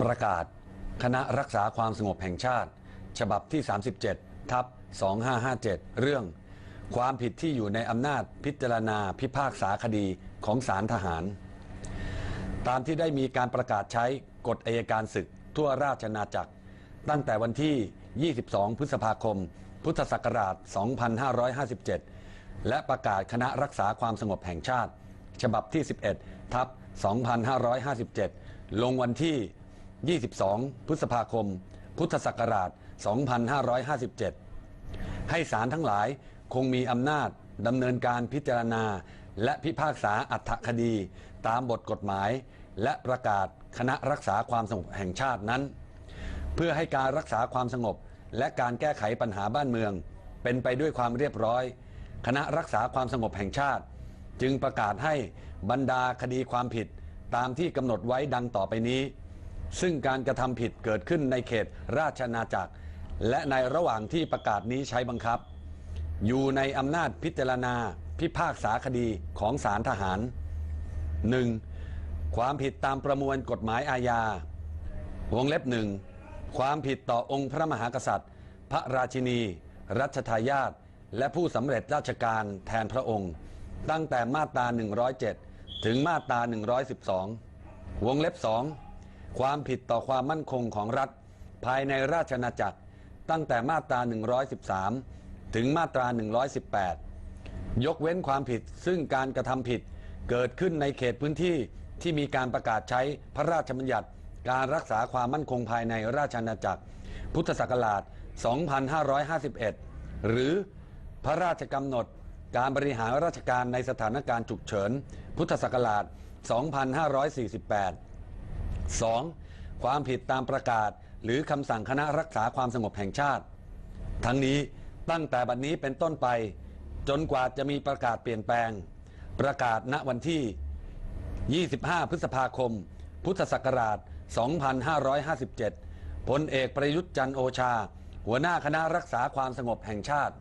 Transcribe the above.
ประกาศ คณะรักษาความสงบแห่งชาติ ฉบับที่ 37 ทับ 2557 เรื่อง ความผิดที่อยู่ในอำนาจพิจารณาพิพากษาคดีของศาลทหาร ตามที่ได้มีการประกาศใช้กฎอัยการศึกทั่วราชอาณาจักร ตั้งแต่วันที่ 22 พฤษภาคม พุทธศักราช 2557 และประกาศคณะรักษาความสงบแห่งชาติ ฉบับที่ 11 ทับ 2557 ลงวันที่ 22 พฤษภาคม พุทธศักราช 2557 ให้ศาลทั้งหลายคงมีอำนาจดำเนินการพิจารณา และพิพากษาอัตคดี ตามบทกฎหมาย และประกาศคณะรักษาความสงบแห่งชาตินั้น เพื่อให้การรักษาความสงบ และการแก้ไขปัญหาบ้านเมือง เป็นไปด้วยความเรียบร้อย คณะรักษาความสงบแห่งชาติ จึงประกาศให้บรรดาคดีความผิดตามที่กำหนดไว้ดังต่อไปนี้ ซึ่งการกระทำผิดเกิดขึ้นในเขตราชอาณาจักร และในระหว่างที่ประกาศนี้ใช้บังคับ อยู่ในอำนาจพิจารณาพิพากษาคดีของศาลทหาร 1. ความผิดตามประมวลกฎหมายอาญาวงเล็บหนึ่งความผิดต่อองค์พระมหากษัตริย์ พระราชินี รัชทายาทและผู้สำเร็จราชการแทนพระองค์ ตั้งแต่มาตรา 107 ถึงมาตรา 112 วงเล็บ2 ความผิดต่อความมั่นคงของรัฐ ภายในราชอาณาจักร ตั้งแต่มาตรา 113 ถึงมาตรา 118 ยกเว้นความผิดซึ่งการกระทำผิดเกิดขึ้นในเขตพื้นที่ที่มีการประกาศใช้พระราชบัญญัติ การรักษาความมั่นคงภายในราชอาณาจักร พุทธศักราช 2551 หรือพระราชกำหนดการบริหารราชการในสถานการณ์ฉุกเฉิน พุทธศักราช 2548 2. ความผิดตามประกาศ หรือคำสั่งคณะรักษาความสงบแห่งชาติ ทั้งนี้ตั้งแต่บัดนนี้เป็นต้นไป จนกว่าจะมีประกาศเปลี่ยนแปลง ประกาศณวันที่ 25 พฤษภาคม พุทธศักราช 2557พลเอกประยุทธ์จันโอชา หัวหน้าคณะรักษาความสงบแห่งชาติ